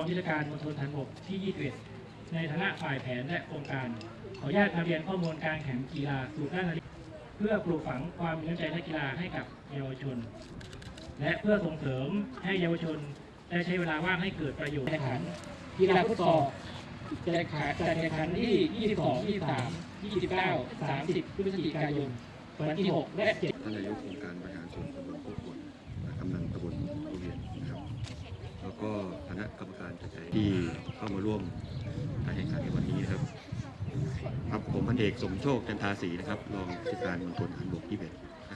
กองยุทธการมณฑลฐานบกที่ 21 ในฐานะฝ่ายแผนและโครงการ ขออนุญาตนำเรียนข้อมูลการแข่งกีฬาสู่ด้านนาฬิกาเพื่อปลูกฝังความมีน้ำใจนักกีฬาให้กับเยาวชน และเพื่อส่งเสริมให้เยาวชนได้ใช้เวลาว่างให้เกิดประโยชน์ในการแข่งขันกีฬาฟุตซอลจะแข่งจัดแข่งขันที่ 22 23 29 30 พฤศจิกายน วันที่ 6 และ7ท่านนายกองค์การบริหารส่วนตำบลโคกวนกำนันตำบล ก็คณะกรรมการจัดการที่เข้ามาร่วมการแข่งขันในวันนี้นะครับครับผมพันเอกสมโชคจันทาศรีนะครับรองผู้จัดการมณฑลทหารบกที่เบ็ด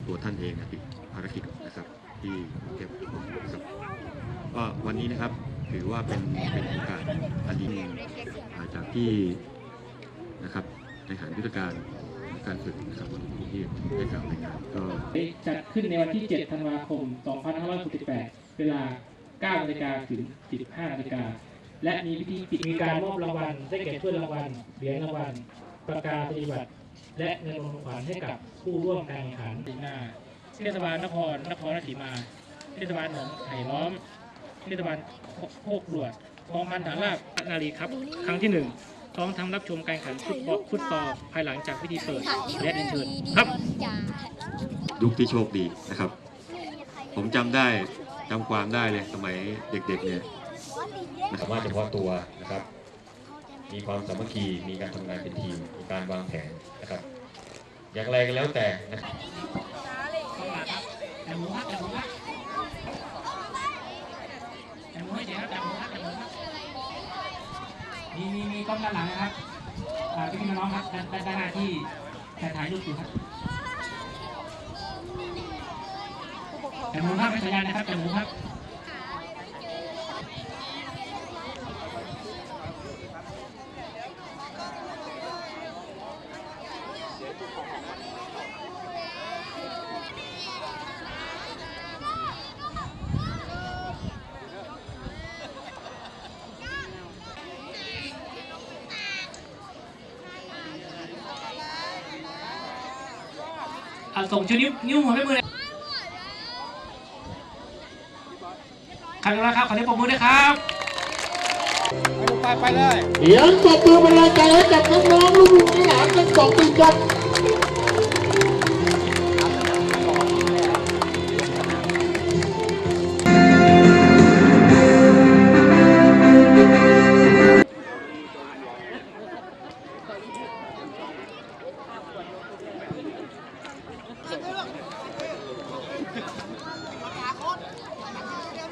ตัวท่านเองนะติดภารกิจนะครับ ที่กรุงเทพมนครนะครับก็วันนี้นะครับถือว่าเป็นเป็นโอกาสอันดีมาจากที่นะครับในฐานยุทธการการฝึกนะครับวันนี้ที่ได้กล่าวรายงานก็จัดขึ้นในวันที่ 7 ธันวาคม 2568 เวลา 9นาฬิกาถึง 15นาฬิกา และมีพิธีปิดมีการมอบรางวัลได้แก่ถ้วยรางวัลเหรียญรางวัลประกาศนียบัตรและเงินรางวัลให้กับผู้ร่วมการแข่งขันปีหน้าเทศบาลนครนครราชสีมา เทศบาลหนองไผ่ล้อม เทศบาลโคกรวดกองพันฐานราบนารีครับ ครั้งที่หนึ่งพร้อมทั้งรับชมการแข่งขันฟุตบอลฟุตซอลภายหลังจากพิธีเปิดและเรียนเชิญครับ ยุคที่โชคดีนะครับ ผมจำได้ จำความได้เลยสมัยเด็กๆเนี่ยสามารถเฉพาะตัวนะครับ มีความสามัคคีมีการทำงานเป็นทีมมีการวางแผนนะครับ อย่างไรก็แล้วแต่นะครับแต่หมูครับแต่หมูครับแต่หมูให้เฉยครับแต่หมูครับแต่หมูครับมีมีมีกล้องด้านหลังนะครับอ่าพี่พี่น้องๆครับด้านด้านด้านหน้าที่ถ่ายถ่ายรูปอยู่ครับ แต่หมูครับไม่สัญญาณนะครับแต่หมูครับอะส่งชูนิ้วนิ้วหัวแม่มือเลย ใครรู้แล้วครับขอเสียงปรบมือด้วยครับเสียงปรบมือเป็นแรงใจให้กับน้องๆลูกๆหลานทั้งสองทีมครับ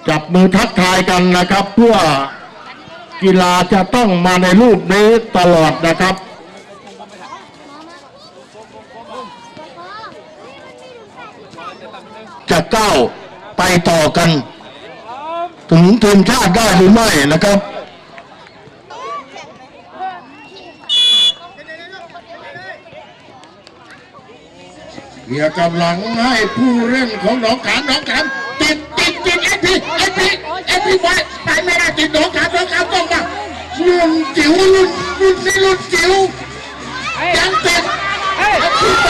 จับมือทักทายกันนะครับ เพื่อกีฬาจะต้องมาในรูปนี้ตลอดนะครับจะก้าวไปต่อกัน ถึงทีมชาติได้หรือไม่นะครับเกียกำลังให้ผู้เล่นของหนองขามหนองขามติดติดติดเอพีเอพี เอพีไว้ไปไม่ได้ติดหนองขามหนองขาต้องมารุ่นจิ๋วรุ่นรุ่นนี้รุ่นจิ๋วยังติดเอพีไป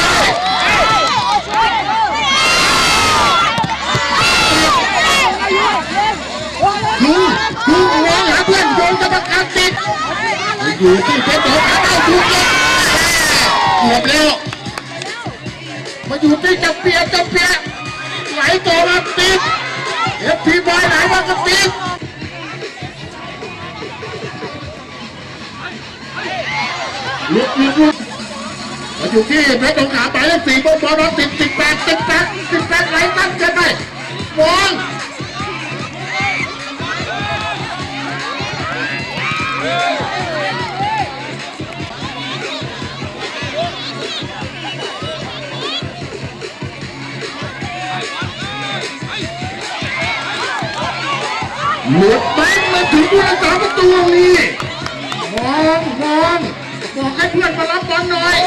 ดูดูมองหาเพื่อนโยนกรรมการติดอยู่ที่เพชรหนองขามเอาถูกแล้วเกือบแล้วมาอยู่ที่จับเปียจับเปียไหลต่อมาติดเอฟพีบอย ไหลมาก็ติดลุกลุกลุกมาอยู่ที่เพชรสงขลาหมายเลขสี่ หลุดไปมาถึงผู้รักษาประตูนี้มองมองบอกให้เพื่อนมารับบอลหน่อย